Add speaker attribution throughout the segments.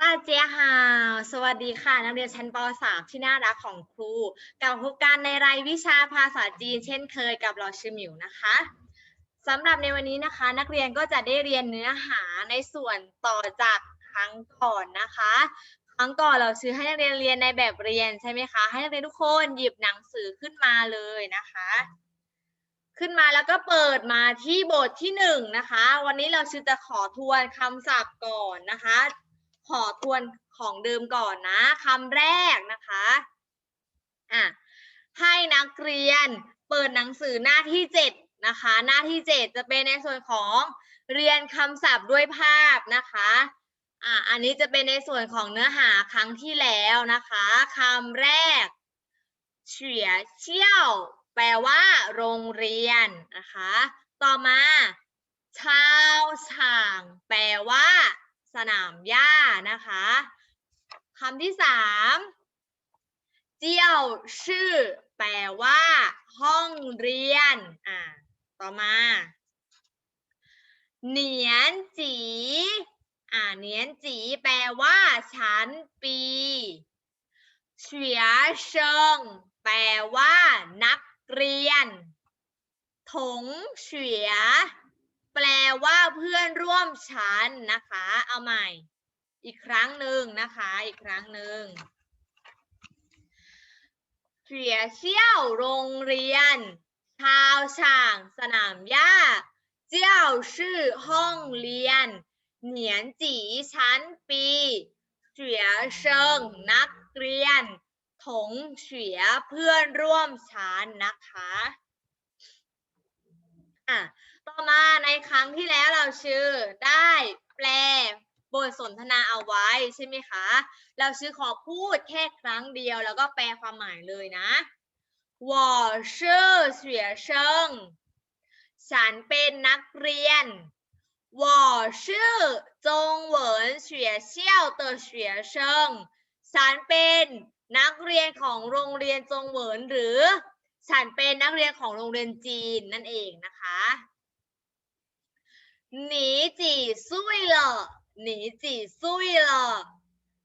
Speaker 1: ป้าเจียฮาวสวัสดีค่ะ นักเรียนชั้นป .3 ที่น่ารักของครูกลับพบกันในรายวิชาภาษาจีน เช่นเคยกับเราชื่อหมิวนะคะสำหรับในวันนี้นะคะ นักเรียนก็จะได้เรียนเนื้อหาในส่วนต่อจากครั้งก่อนนะคะ ครั้งก่อนเราซื้อให้นักเรียนเรียนในแบบเรียนใช่ไหมคะ ให้นักเรียนทุกคนหยิบหนังสือขึ้นมาเลยนะคะ ขึ้นมาแล้วก็เปิดมาที่บทที่หนึ่งนะคะ วันนี้เราชื่อจะขอทวนคำศัพท์ก่อนนะคะ ขอทวนของเดิมก่อนนะคำแรกนะคะอะให้นักเรียนเปิดหนังสือหน้าที่เจ็ดนะคะ หน้าที่เจ็ดจะเป็นในส่วนของเรียนคำศัพท์ด้วยภาพนะคะอะอันนี้จะเป็นในส่วนของเนื้อหาครั้งที่แล้วนะคะคำแรกเฉียเชี่ยว แปลว่า โรงเรียนนะคะ ต่อมาชาวช่าง แปล สนามหญ้านะคะคำที่สามเจียวชื่อ แปลว่า ห้องเรียน อ่า ต่อมา เหนียนจี อ่า เหนียนจี แปลว่าชั้นปีเฉียเชิง แปลว่า นักเรียน ถงเฉีย แปลว่าเพื่อนร่วมชั้นนะคะ เอาใหม่ อีกครั้งหนึ่งนะคะ อีกครั้งหนึ่งเฉียเชี่ยวโรงเรียน ชาวช่างสนามหญ้า เจ้าชื่อห้องเรียน เหนียนจีชั้นปีเฉียเชิงนักเรียน ถงเฉียเพื่อนร่วมชั้นนะคะ อะ ต่อมาในครั้งที่แล้วเราชื่อได้แปลบทสนทนาเอาไว้ใช่ไหมคะ เราชื่อขอพูดแค่ครั้งเดียวแล้วก็แปลความหมายเลยนะ我是学生ฉันเป็นนักเรียน我是中文学校的学生ฉันเป็นนักเรียนของโรงเรียนจงเหวินหรือ ฉันเป็นนักเรียนของโรงเรียนจีนนั่นเองนะคะ หนีจีซุยเหรอหนีจีซุยเหรอ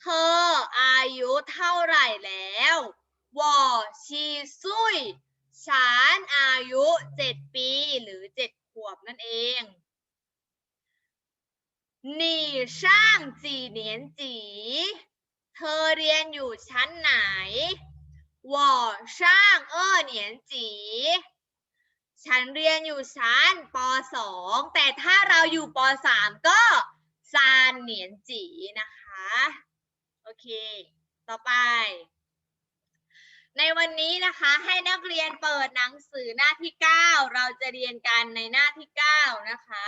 Speaker 1: เธออายุเท่าไหร่แล้ววอชีซุยฉันอายุเจ็ดปีหรือเจ็ดขวบนั่นเองหนีช่างจีเหนียนจีเธอเรียนอยู่ชั้นไหนวอช่างเออเหนียนจี ฉันเรียนอยู่ชั้นป .2 แต่ถ้าเราอยู่ป .3 ก็ซานเหนียนจีนะคะ โอเค ต่อไป ในวันนี้นะคะให้นักเรียนเปิดหนังสือหน้าที่ 9 เราจะเรียนกันในหน้าที่ 9 นะคะ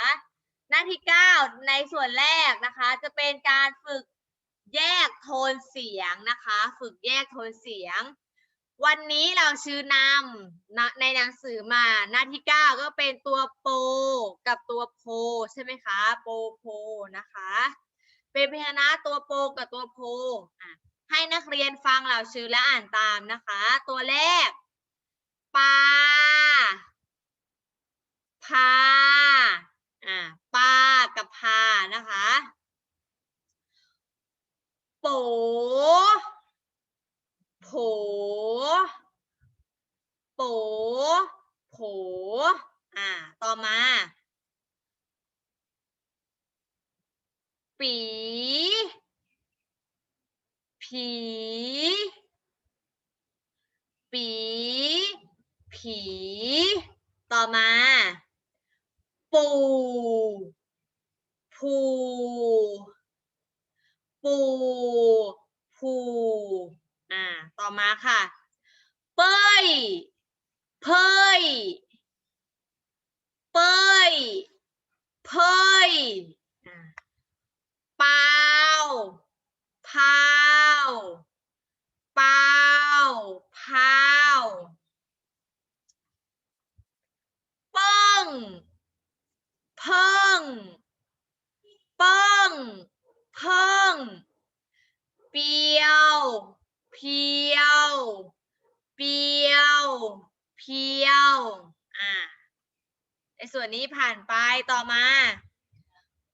Speaker 1: หน้าที่ 9 ในส่วนแรกนะคะ จะเป็นการฝึกแยกโทนเสียงนะคะ ฝึกแยกโทนเสียง วันนี้เราชื่อนำนะในหนังสือมาหน้าที่ 9 ก็เป็นตัวโปกับตัวโพใช่ไหมคะ โปโพนะคะ เป็นพยัญชนะตัวโปกับตัวโพอะให้นักเรียนฟังเราชื่อและอ่านตามนะคะ ตัวแรกปลาพาอ่าปลากับพานะคะ โป โผ โป โผ อ่า ต่อมา ปี ผี ปี ผี ต่อมา ปู ผู ปู ผู อ่า ต่อมาค่ะ เป้ยเพยเป้ยเพยอ่าเปล่าพาวเปล่าพาวเปิ้งเพิ่งเปิ้งเพิ่งเปียวเพียว เปียว เพียว อ่า ในส่วนนี้ผ่านไปต่อมา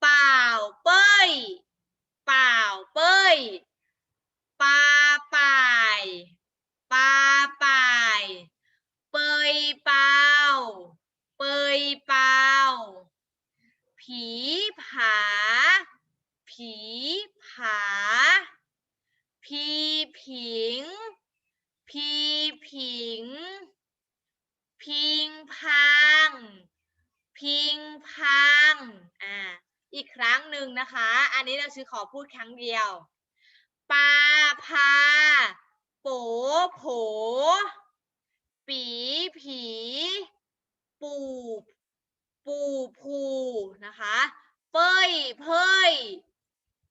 Speaker 1: เป่าเป้ย เป่าเป้ย ปาป่าย ปาป่าย เปยเป่า เปยเป่า ผีผา ผีผาผีผิง พีผิง พิงพัง พิงพัง อ่า อีกครั้งหนึ่งนะคะ อันนี้เราชื่อขอพูดครั้งเดียว ปาพา โปโผ ปีผี ปูปูผูนะคะเป้ยเพ้ย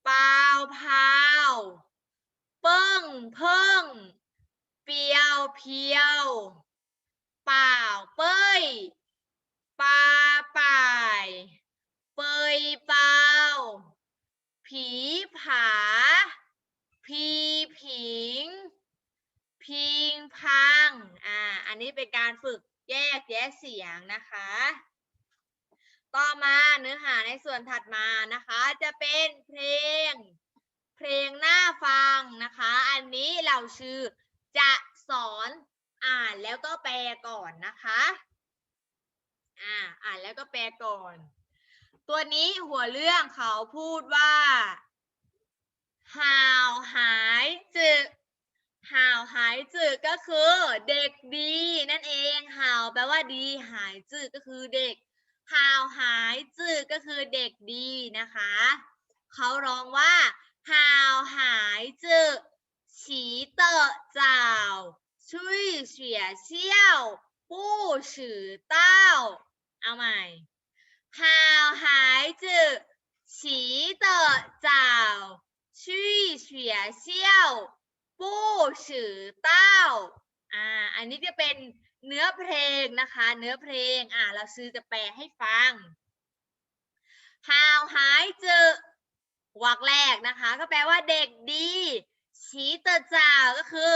Speaker 1: ปาวพาว เปิ้งเพิ่ง ปียวเพียว เปล่า เป้ยปลาป่าย เปยเปล่าผีผา พีผิง พิงพัง อ่า อันนี้เป็นการฝึกแยกแยะเสียงนะคะ ต่อมาเนื้อหาในส่วนถัดมานะคะ จะเป็นเพลง เพลงหน้าฟังนะคะ อันนี้เราชื่อ จะสอนอ่านแล้วก็แปลก่อนนะคะ อ่าอ่านแล้วก็แปลก่อน ตัวนี้หัวเรื่องเขาพูดว่าหาวหายจึกหาวหายจึกก็คือเด็กดีนั่นเองหาวแปลว่าดีหายจึกก็คือเด็กหาวหายจึกก็คือเด็กดีนะคะ เขาร้องว่าหาวหายจึก ฉีเตอเจ้าชุยเฉียเชี่ยวปู้ฉือเต้า เอาใหม่ห่าวหายจึกฉีเตอเจ้าชุยเฉียเชี่ยวปู้ฉือเต้า อ่า อันนี้จะเป็นเนื้อเพลงนะคะ เนื้อเพลง อ่าเราซื้อจะแปลให้ฟังหาวหายจึกวรรคแรกนะคะ ก็แปลว่าเด็กดี ชีเตอเจ้าก็คือ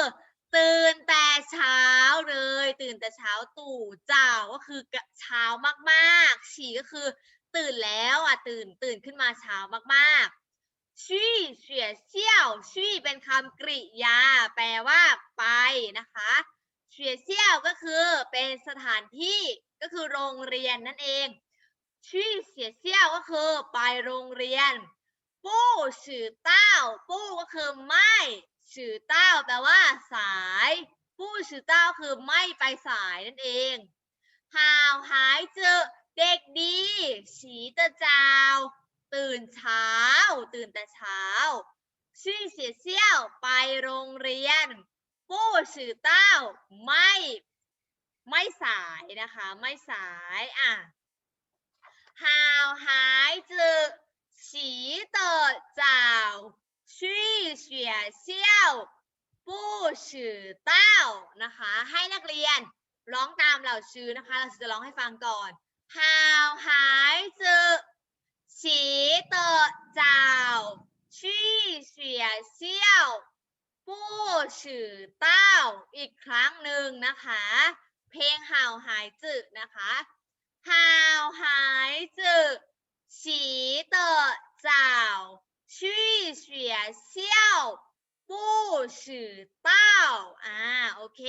Speaker 1: ตื่นแต่เช้าเลย ตื่นแต่เช้าตู่เจ้าก็คือเช้ามากๆ ฉีก็คือตื่นแล้วอะตื่นตื่นขึ้นมาเช้ามากๆชี่เฉียเชี่ยวชี่เป็นคำกริยา แปลว่าไปนะคะเฉียเชี่ยวก็คือเป็นสถานที่ก็คือโรงเรียนนั่นเองชี่เฉียเชี่ยวก็คือไปโรงเรียน ปู้ฉือเต้า ปู้ก็คือไม่ฉือเต้าแปลว่า สาย ปู้ฉือเต้าคือไม่ไปสายนั่นเองห่าวหายเจอเด็กดีฉีตอเจ้าตื่นเช้า ตื่นแต่เช้าชื่อเสียเซี่ยวไปโรงเรียน ปู้ฉือเต้า ไม่ ไม่สายนะคะ ไม่สายอะห่าวหายเจอ 习的早，去学校不迟到นะคะ ให้นักเรียนร้องตามเหล่าชื่อนะคะ เราจะร้องให้ฟังก่อน好孩子习的早，去学校不迟到อีกครั้งหนึ่งนะคะ เพลงห่าวหายจืดนะคะห่าวหายจืด 洗的澡，去学校不迟到อ่าโอเค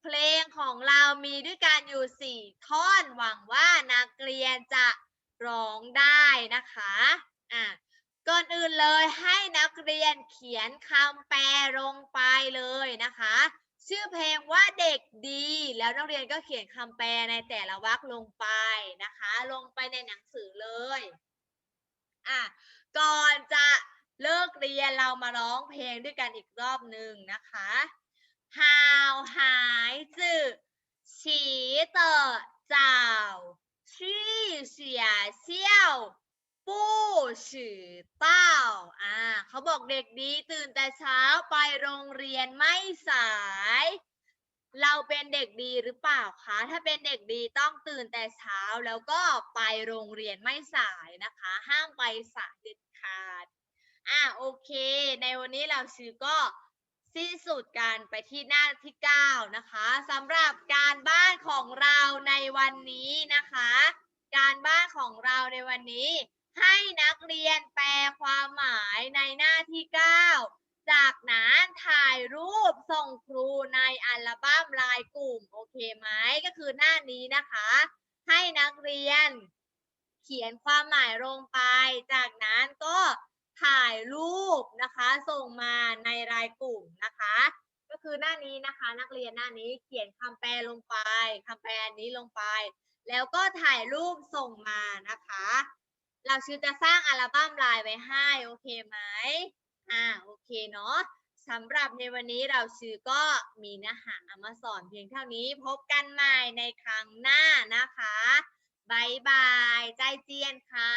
Speaker 1: เพลงของเรามีด้วยกันอยู่สี่ท่อน หวังว่านักเรียนจะร้องได้นะคะอ่าก่อนอื่นเลยให้นักเรียนเขียนคำแปลลงไปเลยนะคะ ชื่อเพลงว่าเด็กดี แล้วนักเรียนก็เขียนคำแปลในแต่ละวรรคลงไปนะคะ ลงไปในหนังสือเลยอะก่อนจะเลิกเรียนเรามาร้องเพลงด้วยกันอีกรอบหนึ่งนะคะหาวหายจือฉีเตอเจ้าชี่เสียเซี่ยว ปู้ฉือเต้า อ่าเขาบอกเด็กดีตื่นแต่เช้าไปโรงเรียนไม่สาย เราเป็นเด็กดีหรือเปล่าคะ ถ้าเป็นเด็กดีต้องตื่นแต่เช้าแล้วก็ไปโรงเรียนไม่สายนะคะ ห้ามไปสายเด็ดขาด อะโอเค ในวันนี้เราชื่อก็สิ้นสุดการไปที่หน้าที่ 9 นะคะสำหรับการบ้านของเราในวันนี้นะคะ การบ้านของเราในวันนี้ ให้นักเรียนแปลความหมายในหน้าที่ 9 จากนั้นถ่ายรูปส่งครูในอัลบั้มลายกลุ่ม โอเคไหมก็คือหน้านี้นะคะ ให้นักเรียนเขียนความหมายลงไป จากนั้นก็ถ่ายรูปนะคะ ส่งมาในรายกลุ่มนะคะ ก็คือหน้านี้นะคะ นักเรียนหน้านี้เขียนคำแปลลงไปคำแปลนี้ลงไป แล้วก็ถ่ายรูปส่งมานะคะ เราชื่อจะสร้างอัลบั้มลายไว้ให้โอเคไหมอ่าโอเคเนาะสำหรับในวันนี้เราชื่อก็มีเนื้อหามาสอนเพียงเท่านี้พบกันใหม่ในครั้งหน้านะคะบายบาย ใจเจียนค่ะ